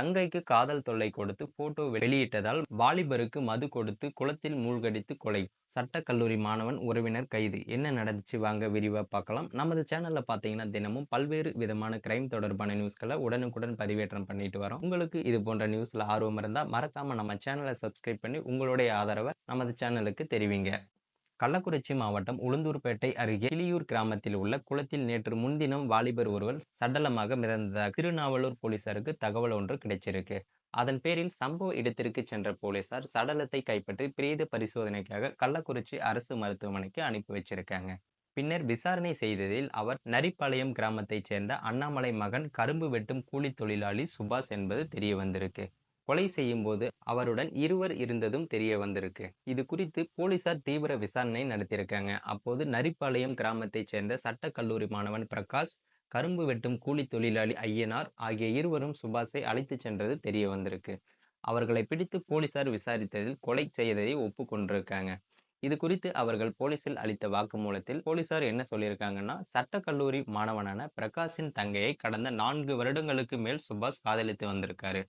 தங்கைக்கு காதல் தொல்லை கொடுத்து போட்டோ வெளியிட்டதால் வாலிபருக்கு மது கொடுத்து குளத்தில் மூழ்கடித்து கொலை. சட்டக்கல்லூரி மாணவன் உறவினர் கைது. என்ன நடந்துச்சு? வாங்க விரிவாக பார்க்கலாம். நமது சேனலில் பார்த்தீங்கன்னா தினமும் பல்வேறு விதமான கிரைம் தொடர்பான நியூஸ்களை உடனுக்குடன் பதிவேற்றம் பண்ணிட்டு வரோம். உங்களுக்கு இது போன்ற நியூஸில் ஆர்வம் இருந்தால் மறக்காமல் நம்ம சேனலை சப்ஸ்கிரைப் பண்ணி உங்களுடைய ஆதரவை நமது சேனலுக்கு தெரிவிங்க. கள்ளக்குறிச்சி மாவட்டம் உளுந்தூர்பேட்டை அருகே கிளியூர் கிராமத்தில் உள்ள குளத்தில் நேற்று முன்தினம் வாலிபர் ஒருவர் சடலமாக மிதந்ததாக திருநாவலூர் போலீசாருக்கு தகவல் ஒன்று கிடைச்சிருக்கு. அதன் பேரில் சம்பவ இடத்திற்கு சென்ற போலீசார் சடலத்தை கைப்பற்றி பிரேத பரிசோதனைக்காக கள்ளக்குறிச்சி அரசு மருத்துவமனைக்கு அனுப்பி வச்சிருக்காங்க. பின்னர் விசாரணை செய்ததில் அவர் நரிப்பாளையம் கிராமத்தைச் சேர்ந்த அண்ணாமலை மகன் கரும்பு வெட்டும் கூலி தொழிலாளி சுபாஷ் என்பது தெரிய வந்திருக்கு கொலை செய்யும் போது அவருடன் இருவர் இருந்ததும் தெரிய வந்திருக்கு. இது குறித்து போலீசார் தீவிர விசாரணை நடத்தியிருக்காங்க. அப்போது நரிப்பாளையம் கிராமத்தைச் சேர்ந்த சட்ட கல்லூரி மாணவன் பிரகாஷ் கரும்பு வெட்டும் கூலி தொழிலாளி ஐயனார் ஆகிய இருவரும் சுபாஷை அழைத்து சென்றது தெரிய வந்திருக்கு. அவர்களை பிடித்து போலீசார் விசாரித்ததில் கொலை செய்ததை ஒப்புக்கொண்டிருக்காங்க. இது குறித்து அவர்கள் போலீசில் அளித்த வாக்குமூலத்தில் போலீசார் என்ன சொல்லியிருக்காங்கன்னா சட்டக்கல்லூரி மாணவனான பிரகாஷின் தங்கையை கடந்த நான்கு வருடங்களுக்கு மேல் சுபாஷ் காதலித்து வந்திருக்காரு.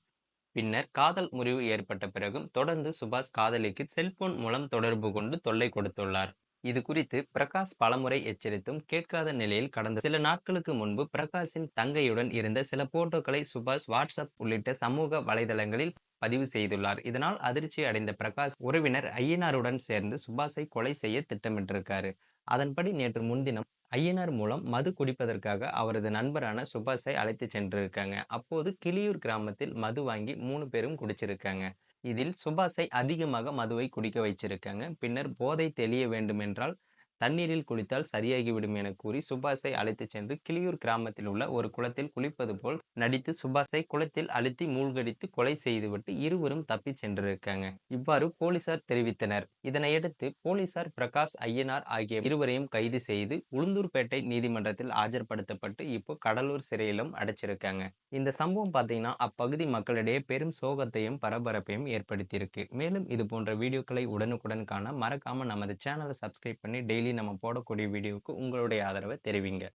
பின்னர் காதல் முறிவு ஏற்பட்ட பிறகும் தொடர்ந்து சுபாஷ் காதலிக்கு செல்போன் மூலம் தொடர்பு கொண்டு தொல்லை கொடுத்துள்ளார். இது குறித்து பிரகாஷ் பலமுறை எச்சரித்தும் கேட்காத நிலையில் கடந்த சில நாட்களுக்கு முன்பு பிரகாஷின் தங்கையுடன் இருந்த சில போட்டோக்களை சுபாஷ் வாட்ஸ்அப் உள்ளிட்ட சமூக வலைதளங்களில் பதிவு செய்துள்ளார். இதனால் அதிர்ச்சி அடைந்த பிரகாஷ் உறவினர் ஐயனாருடன் சேர்ந்து சுபாஷை கொலை செய்ய திட்டமிட்டிருக்காரு. அதன்படி நேற்று முன்தினம் ஐயனார் மூலம் மது குடிப்பதற்காக அவரது நண்பரான சுபாஷை அழைத்து சென்றிருக்காங்க. அப்போது கிளியூர் கிராமத்தில் மது வாங்கி மூணு பேரும் குடிச்சிருக்காங்க. இதில் சுபாஷை அதிகமாக மதுவை குடிக்க வைச்சிருக்காங்க. பின்னர் போதை தெளிய வேண்டுமென்றால் தண்ணீரில் குளித்தால் சரியாகிவிடும் என கூறி சுபாஷை அழைத்து சென்று கிளியூர் கிராமத்தில் உள்ள ஒரு குளத்தில் குளிப்பது போல் நடித்து சுபாஷை குளத்தில் அழுத்தி மூழ்கடித்து கொலை செய்துவிட்டு இருவரும் தப்பி சென்றிருக்காங்க. இவ்வாறு போலீசார் தெரிவித்தனர். இதனையடுத்து போலீசார் பிரகாஷ் ஐயனார் ஆகிய இருவரையும் கைது செய்து உளுந்தூர்பேட்டை நீதிமன்றத்தில் ஆஜர்படுத்தப்பட்டு இப்போ கடலூர் சிறையிலும் அடைச்சிருக்காங்க. இந்த சம்பவம் பார்த்தீங்கன்னா அப்பகுதி மக்களிடையே பெரும் சோகத்தையும் பரபரப்பையும் ஏற்படுத்தியிருக்கு. மேலும் இது போன்ற வீடியோக்களை உடனுக்குடன் காண மறக்காம நமது சேனலை சப்ஸ்கிரைப் பண்ணி டெய்லி டெய்லி நம்ம போடக்கூடிய வீடியோவுக்கு உங்களுடைய ஆதரவை தெரிவிங்க.